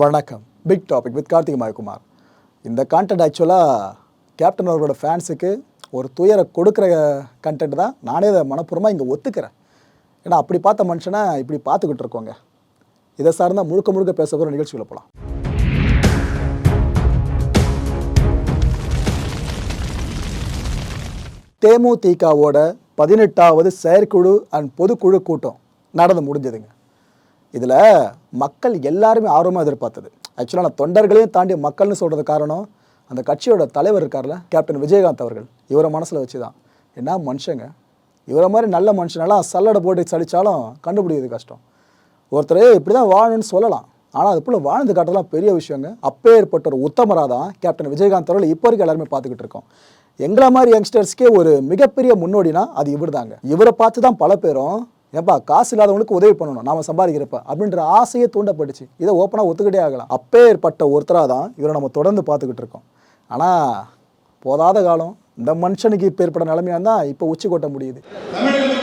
வணக்கம். Big topic with Karthik Mayakumar இந்த content ஆக்சுவலாக கேப்டன் அவர்களோட ஃபேன்ஸுக்கு ஒரு துயரை கொடுக்குற கண்டென்ட் தான் நானே அதை மனப்பூர்வமாக இங்கே ஒத்துக்கிறேன். ஏன்னா அப்படி பார்த்த மனுஷனை இப்படி பார்த்துக்கிட்டு இருக்கோங்க. இதை சார்ந்தால் முழுக்க முழுக்க பேச போகிற நிகழ்ச்சிகளை போகலாம் தேமுதிகவோட பதினெட்டாவது செயற்குழு அண்ட் பொதுக்குழு கூட்டம் நடந்து முடிஞ்சதுங்க. இதில் மக்கள் எல்லாருமே ஆர்வமாக எதிர்பார்த்தது. ஆக்சுவலாக நான் தொண்டர்களையும் தாண்டி மக்கள்னு சொல்கிறது காரணம் அந்த கட்சியோட தலைவர் இருக்கார்ல கேப்டன் விஜயகாந்த் அவர்கள். இவரை மனசில் வச்சு தான் என்ன மனுஷங்க? இவரை மாதிரி நல்ல மனுஷனெல்லாம் சல்லடை போட்டு சளிச்சாலும் கண்டுபிடிக்கிறது கஷ்டம். ஒருத்தர் இப்படி தான் வாழணும்னு சொல்லலாம். ஆனால் அது போல் வாழ்ந்து காட்டலாம் பெரிய விஷயங்க. அப்பேற்பட்ட ஒரு உத்தமராக தான் கேப்டன் விஜயகாந்த் அவர்கள் இப்போ வரைக்கும் எல்லாருமே பார்த்துக்கிட்டு இருக்கோம். எங்களை மாதிரி யங்ஸ்டர்ஸ்க்கே ஒரு மிகப்பெரிய முன்னோடினா அது இவர் தாங்க இவரை பார்த்து தான் பல பேரும் ஏப்பா காசு இல்லாதவங்களுக்கு உதவி பண்ணணும் நாம சம்பாதிக்கிறப்ப அப்படின்ற ஆசையே தூண்டப்பட்டுச்சு. இதை ஓப்பனாக ஒத்துக்கிட்டே ஆகலாம். அப்பேற்பட்ட ஒருத்தராக தான் இவரை நம்ம தொடர்ந்து பார்த்துக்கிட்டு இருக்கோம். ஆனால் போதாத காலம் இந்த மனுஷனுக்கு இப்போ ஏற்பட்ட நிலைமையாக இருந்தால் இப்போ உச்சி கொட்ட முடியுது. தமிழகத்துக்கு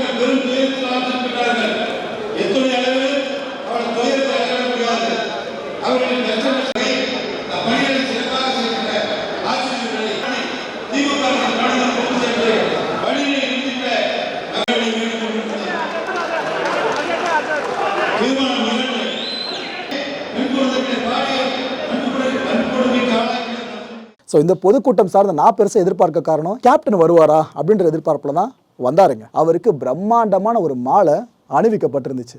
ஸோ இந்த பொதுக்கூட்டம் சார்ந்த நான் பெருசாக எதிர்பார்க்க காரணம் கேப்டன் வருவாரா அப்படின்ற எதிர்பார்ப்பில் தான் வந்தாருங்க. அவருக்கு பிரம்மாண்டமான ஒரு மாலை அணிவிக்கப்பட்டிருந்துச்சு.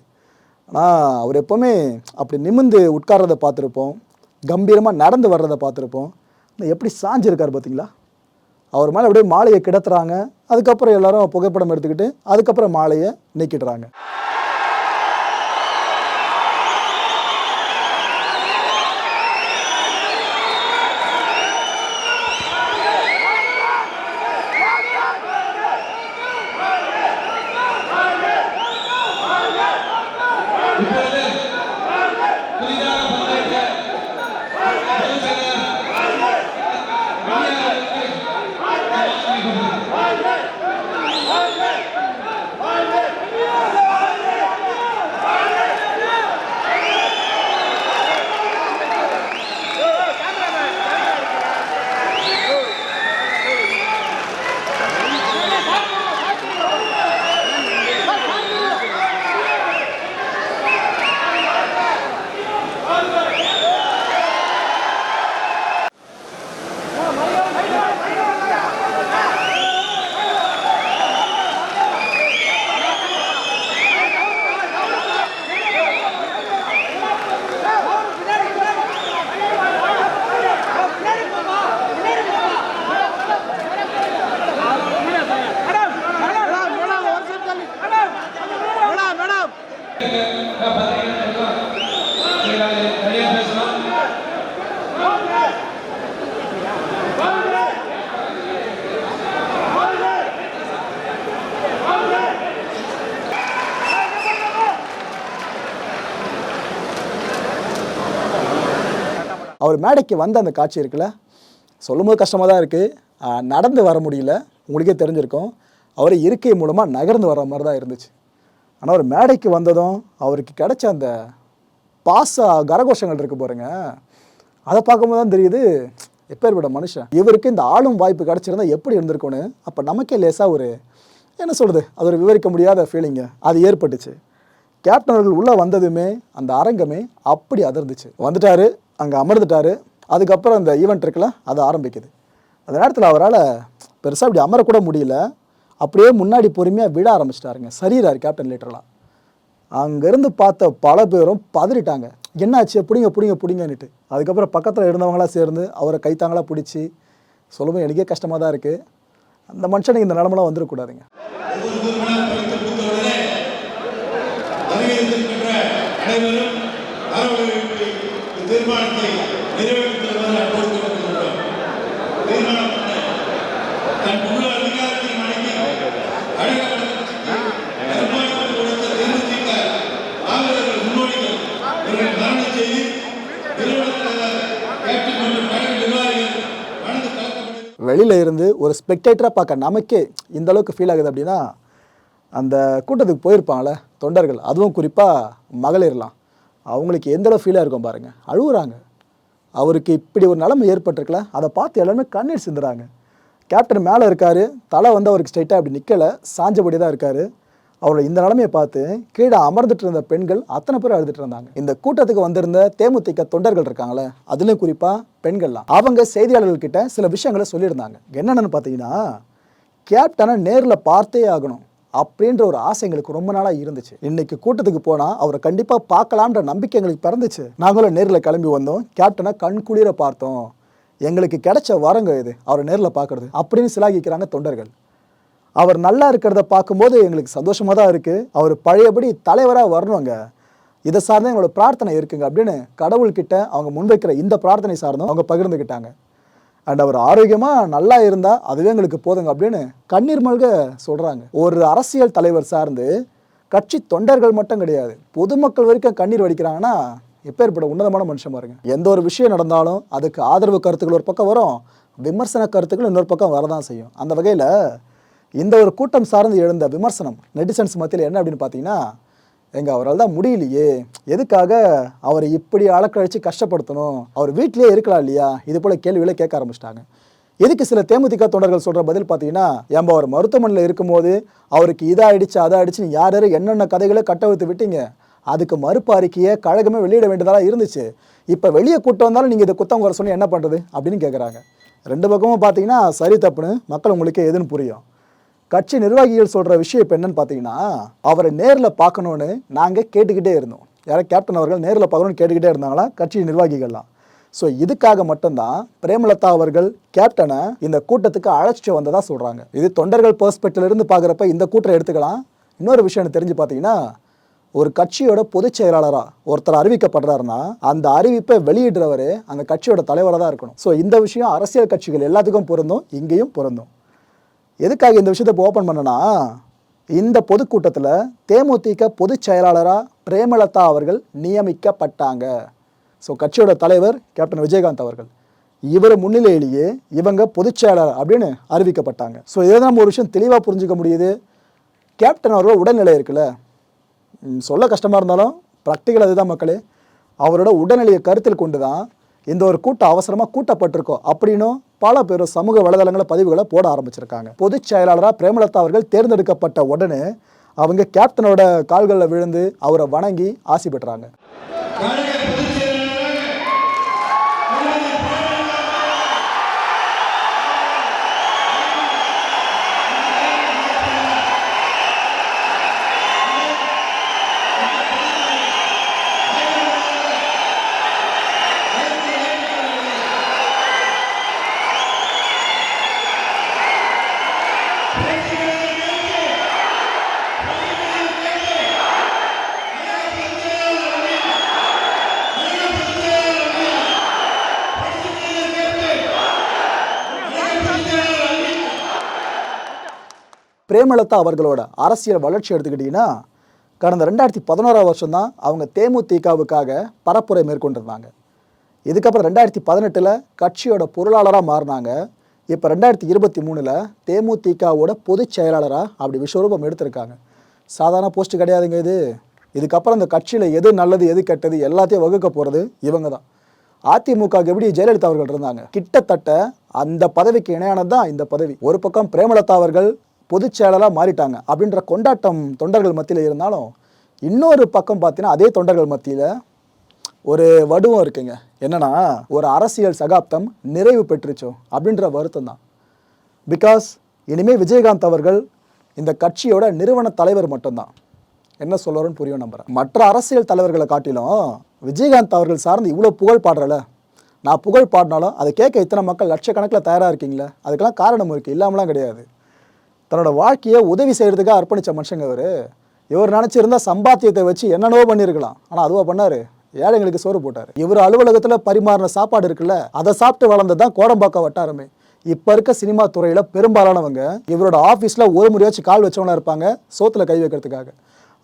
ஆனால் அவர் எப்போவுமே அப்படி நிமிந்து உட்கார்றதை பார்த்துருப்போம் கம்பீரமாக நடந்து வர்றதை பார்த்துருப்போம். எப்படி சாஞ்சிருக்கார் பார்த்தீங்களா? அவர் மேலே அப்படியே மாலையை கிடத்துறாங்க. அதுக்கப்புறம் எல்லாரும் புகைப்படம் எடுத்துக்கிட்டு அதுக்கப்புறம் மாலையை நீக்கிடுறாங்க. அவர் மேடைக்கு வந்த அந்த காட்சி இருக்குல்ல சொல்லும்போது கஷ்டமாக தான் இருக்குது நடந்து வர முடியல. உங்களுக்கே தெரிஞ்சிருக்கும். அவர் இருக்கை மூலமாக நகர்ந்து வர மாதிரி தான் இருந்துச்சு. ஆனால் அவர் மேடைக்கு வந்ததும் அவருக்கு கிடைச்ச அந்த பாச கரகோஷங்கள் இருக்கு பாருங்க. அதை பார்க்கும்போது தான் தெரியுது எப்பேற்பட்ட மனுஷன். இவருக்கு இந்த ஆளும் வாய்ப்பு கிடச்சிருந்தா எப்படி இருந்திருக்கும்னு அப்போ நமக்கே லேசாக ஒரு என்ன சொல்கிறது அது ஒரு விவரிக்க முடியாத ஃபீலிங்கு அது ஏற்பட்டுச்சு. கேப்டன் அவர்கள் உள்ளே வந்ததுமே அந்த அரங்கமே அப்படி அதிர்ந்துச்சு. வந்துட்டாரு அங்கே அமர்ந்துட்டாரு. அதுக்கப்புறம் அந்த ஈவெண்ட் இருக்குல்ல அது ஆரம்பிக்குது. அந்த நேரத்தில் அவரால் பெருசாக இப்படி அமரக்கூட முடியல. அப்படியே முன்னாடி பொறுமையாக விட ஆரம்பிச்சிட்டாருங்க. சரிறாரு கேப்டன் லிட்டரலாக அங்கேருந்து பார்த்த பல பேரும் பதறிட்டாங்க. என்னாச்சு? பிடிங்க பிடிங்க பிடிங்கன்னுட்டு. அதுக்கப்புறம் பக்கத்தில் இருந்தவங்களாம் சேர்ந்து அவரை கைத்தாங்களா பிடிச்சி சொல்லவும் எனக்கே கஷ்டமாக தான் இருக்குது அந்த மனுஷனுக்கு இந்த நிலமெல்லாம் வந்துடக்கூடாதுங்க வருகின்ற அனைவரும் வரவழைப்பு தீர்மானத்தை நிறைவேற்றுவதாக தீர்மானம் தன் முழு வழங்கி கொடுத்த தேமுதிக ஆதரவு முன்னோடிகள் இவர்கள் வெளியில இருந்து ஒரு ஸ்பெக்டேட்டராக பார்க்க நமக்கே இந்த அளவுக்கு ஃபீல் ஆகுது அப்படின்னா அந்த கூட்டத்துக்கு போயிருப்பாங்களே தொண்டர்கள் அதுவும் குறிப்பாக மகளிர்லாம். அவங்களுக்கு எந்தளவு ஃபீலாக இருக்கும் பாருங்கள் அழுகுறாங்க அவருக்கு இப்படி ஒரு நிலைமை ஏற்பட்டிருக்கல அதை பார்த்து எல்லாருமே கண்ணீர் சிந்துறாங்க. கேப்டன் மேலே இருக்கார் தலை வந்து அவருக்கு ஸ்ட்ரைட்டாக அப்படி நிற்கலை சாஞ்சபடி தான் இருக்கார். அவரோட இந்த நிலைமையை பார்த்து கீழே அமர்ந்துட்டு இருந்த பெண்கள் அத்தனை பேர் அழுதுட்டு இருந்தாங்க. இந்த கூட்டத்துக்கு வந்திருந்த தேமுதிக தொண்டர்கள் இருக்காங்களே அதுலேயும் குறிப்பாக பெண்கள்லாம். அவங்க செய்தியாளர்கள்கிட்ட சில விஷயங்களை சொல்லியிருந்தாங்க. என்னென்னு பார்த்தீங்கன்னா கேப்டனை நேரில் பார்த்தே ஆகணும். அப்படின்ற ஒரு ஆசை எங்களுக்கு ரொம்ப நாளாக இருந்துச்சு. இன்னைக்கு கூட்டத்துக்கு போனால் அவரை கண்டிப்பாக பார்க்கலான்ற நம்பிக்கை எங்களுக்கு பிறந்துச்சு. நாங்களும் நேரில் கிளம்பி வந்தோம். கேப்டனை கண் குளிர பார்த்தோம். எங்களுக்கு கிடைச்ச வரங்க இது. அவரை நேரில் பார்க்கறது. அப்படின்னு சிலாகிக்கிறாங்க தொண்டர்கள். அவர் நல்லா இருக்கிறத பார்க்கும்போது எங்களுக்கு சந்தோஷமாக தான் இருக்குது அவர் பழையபடி தலைவராக வரணுங்க. இதை சார்ந்த எங்களோட பிரார்த்தனை இருக்குங்க அப்படின்னு கடவுள்கிட்ட அவங்க முன்வைக்கிற இந்த பிரார்த்தனை சார்ந்தும் அவங்க பகிர்ந்துக்கிட்டாங்க அண்ட் அவர் ஆரோக்கியமாக நல்லா இருந்தால் அதுவே எங்களுக்கு போதுங்க அப்படின்னு கண்ணீர் மல்க சொல்கிறாங்க ஒரு அரசியல் தலைவர் சார்ந்து கட்சி தொண்டர்கள் மட்டும் கிடையாது பொதுமக்கள் வரைக்கும் கண்ணீர் வடிக்கிறாங்கன்னா எப்பேற்பட உன்னதமான மனுஷன் பாருங்க. எந்த ஒரு விஷயம் நடந்தாலும் அதுக்கு ஆதரவு கருத்துக்கள் ஒரு பக்கம் வரும் விமர்சன கருத்துக்கள் இன்னொரு பக்கம் வரதான் செய்யும். அந்த வகையில் இந்த ஒரு கூட்டம் சார்ந்து எழுந்த விமர்சனம் நெட்டிசன்ஸ் மத்தியில் என்ன அப்படின்னு பார்த்தீங்கன்னா எங்கள் அவரால் தான் முடியலையே. எதுக்காக அவரை இப்படி அலக்கழிச்சு கஷ்டப்படுத்தணும்? அவர் வீட்டிலேயே இருக்கலாம் இல்லையா? இது போல் கேள்விகளை கேட்க ஆரம்பிச்சிட்டாங்க. எதுக்கு சில தேமுதிக தொண்டர்கள் சொல்கிற பதில் பார்த்தீங்கன்னா ஏம்பா அவர் மருத்துவமனையில் இருக்கும்போது அவருக்கு இதாயிடுச்சு அதாயிடுச்சு யார் யார் என்னென்ன கதைகளை கட்டவிழ்த்து விட்டீங்க? அதுக்கு மறுப்பு அறிக்கையை கழகமே வெளியிட வேண்டியதாக இருந்துச்சு. இப்போ வெளியே கூட்டம் வந்தாலும் நீங்கள் இதை குத்தம் குறை சொன்னால் என்ன பண்ணுறது அப்படின்னு கேட்குறாங்க ரெண்டு பக்கமும் பார்த்தீங்கன்னா சரி தப்புன்னு மக்கள் உங்களுக்கு எதுன்னு புரியும். கட்சி நிர்வாகிகள் சொல்கிற விஷயம் இப்போ என்னன்னு பார்த்தீங்கன்னா அவரை நேரில் பார்க்கணுன்னு நாங்கள் கேட்டுக்கிட்டே இருந்தோம். யாரோ கேப்டன் அவர்கள் நேரில் பார்க்கணும்னு கேட்டுக்கிட்டே இருந்தாங்களா? கட்சி நிர்வாகிகள்லாம். ஸோ இதுக்காக மட்டும்தான் பிரேமலதா அவர்கள் கேப்டனை இந்த கூட்டத்துக்கு அழைச்சிட்டு வந்ததாக சொல்கிறாங்க இது தொண்டர்கள் பெர்ஸ்பெக்டிவ்ல இருந்து பார்க்குறப்ப இந்த கூட்டம் எடுத்துக்கலாம். இன்னொரு விஷயம் தெரிஞ்சு பார்த்தீங்கன்னா ஒரு கட்சியோட பொதுச் செயலாளராக ஒருத்தர் அறிவிக்கப்படுறாருன்னா அந்த அறிவிப்பை வெளியிடுறவர் அந்த கட்சியோட தலைவராக தான் இருக்கணும். ஸோ இந்த விஷயம் அரசியல் கட்சிகள் எல்லாத்துக்கும் பொருந்தும் இங்கேயும் பொருந்தும். எதுக்காக இந்த விஷயத்தை இப்போ ஓப்பன் பண்ணனா இந்த பொதுக்கூட்டத்தில் தேமுதிக பொதுச் செயலாளராக பிரேமலதா அவர்கள் நியமிக்கப்பட்டாங்க. ஸோ கட்சியோட தலைவர் கேப்டன் விஜயகாந்த் அவர்கள். இவர் முன்னிலையிலேயே இவங்க பொதுச் செயலாளர் அப்படின்னு அறிவிக்கப்பட்டாங்க. ஸோ இதை நம்ம ஒரு விஷயம் தெளிவாக புரிஞ்சுக்க முடியுது. கேப்டன் அவரோட உடல்நிலை இருக்குல்ல. சொல்ல கஷ்டமாக இருந்தாலும் ப்ராக்டிக்கல் அதுதான் மக்களே. அவரோட உடல்நிலையை கருத்தில் கொண்டு தான் இந்த ஒரு கூட்டம் அவசரமாக கூட்டப்பட்டிருக்கோம். அப்படின்னும் பல பேர் சமூக வலைதளங்கள பதிவுகளை போட ஆரம்பிச்சிருக்காங்க. பொதுச் செயலாளராக பிரேமலதா அவர்கள் தேர்ந்தெடுக்கப்பட்ட உடனே அவங்க கேப்டனோட கால்களில் விழுந்து அவரை வணங்கி ஆசி பெற்றாங்க. பிரேமலதா அவர்களோட அரசியல் வளர்ச்சி எடுத்துக்கிட்டிங்கன்னா கடந்த ரெண்டாயிரத்தி பதினோராம் வருஷம் தான் அவங்க தேமுதிகவுக்காக பரப்புரை மேற்கொண்டிருந்தாங்க. இதுக்கப்புறம் ரெண்டாயிரத்தி பதினெட்டில் கட்சியோட பொருளாளராக மாறினாங்க. இப்போ ரெண்டாயிரத்தி இருபத்தி மூணில் தேமுதிகவோட பொதுச் செயலாளராக அப்படி விஸ்வரூபம் எடுத்திருக்காங்க. சாதாரண போஸ்ட் கிடையாதுங்க இது. இதுக்கப்புறம் இந்த கட்சியில் எது நல்லது எது கெட்டது எல்லாத்தையும் வகுக்க போகிறது இவங்க தான் அதிமுக எப்படி ஜெயலலிதா அவர்கள் இருந்தாங்க? கிட்டத்தட்ட அந்த பதவிக்கு இணையானது தான் இந்த பதவி. ஒரு பக்கம் பிரேமலதா அவர்கள் பொதுச் செயலாளராக மாறிட்டாங்க. அப்படின்ற கொண்டாட்டம் தொண்டர்கள் மத்தியில் இருந்தாலும் இன்னொரு பக்கம் பார்த்தீங்கன்னா அதே தொண்டர்கள் மத்தியில் ஒரு வடுவம் இருக்குங்க. என்னென்னா ஒரு அரசியல் சகாப்தம் நிறைவு பெற்றுச்சோ அப்படின்ற வருத்தம் தான். பிகாஸ் இனிமேல் விஜயகாந்த் அவர்கள் இந்த கட்சியோட நிறுவன தலைவர் மட்டும்தான். என்ன சொல்லுறோன்னு புரியும் நம்புறேன். மற்ற அரசியல் தலைவர்களை காட்டிலும் விஜயகாந்த் அவர்கள் சார்ந்து இவ்வளோ புகழ் பாடுறல. நான் புகழ் பாடினாலும் அதை கேட்க இத்தனை மக்கள் லட்சக்கணக்கில் தயாராக இருக்கீங்களே அதுக்கெல்லாம் காரணம் இருக்குது இல்லாமலாம் கிடையாது. தன்னோட வாழ்க்கையை உதவி செய்கிறதுக்காக அர்ப்பணித்த மனுஷங்க அவர் இவர் நினச்சிருந்தா சம்பாத்தியத்தை வச்சு என்னென்னவோ பண்ணியிருக்கலாம். ஆனால் அதுவாக பண்ணார். ஏழைங்களுக்கு சோறு போட்டார். இவர் அலுவலகத்தில் பரிமாறின சாப்பாடு இருக்குல்ல அதை சாப்பிட்டு வளர்ந்தது தான் கோடம்பாக்கம் வட்டாரமே. இப்போ இருக்க சினிமா துறையில் பெரும்பாலானவங்க இவரோட ஆஃபீஸில் ஒரு முறையாச்சும் கால் வச்சவங்களா இருப்பாங்க சோத்தில் கை வைக்கிறதுக்காக.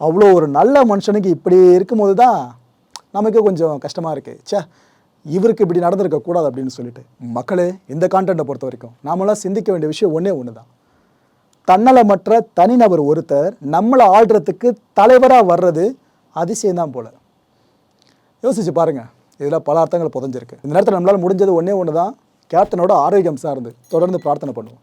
அவ்வளோ ஒரு நல்ல மனுஷனுக்கு இப்படி இருக்கும்போது தான் நமக்கு கொஞ்சம் கஷ்டமாக இருக்குது சே இவருக்கு இப்படி நடந்திருக்க கூடாது அப்படின்னு சொல்லிட்டு. மக்களே இந்த கான்டென்ட்டை பொறுத்த வரைக்கும் நாமெல்லாம் சிந்திக்க வேண்டிய விஷயம் ஒன்றே ஒன்று தான் தன்னலமற்ற தனிநபர் ஒருத்தர் நம்மளை ஆள்றதுக்கு தலைவராக வர்றது அதிசயம்தான் போல. யோசிச்சு பாருங்கள் இதில் பல அர்த்தங்கள் புதஞ்சிருக்கு. இந்த நேரத்தில் நம்மளால் முடிஞ்சது ஒன்றே ஒன்று தான் கேப்டனோட ஆரோக்கியம் சார்ந்து தொடர்ந்து பிரார்த்தனை பண்ணுவோம்.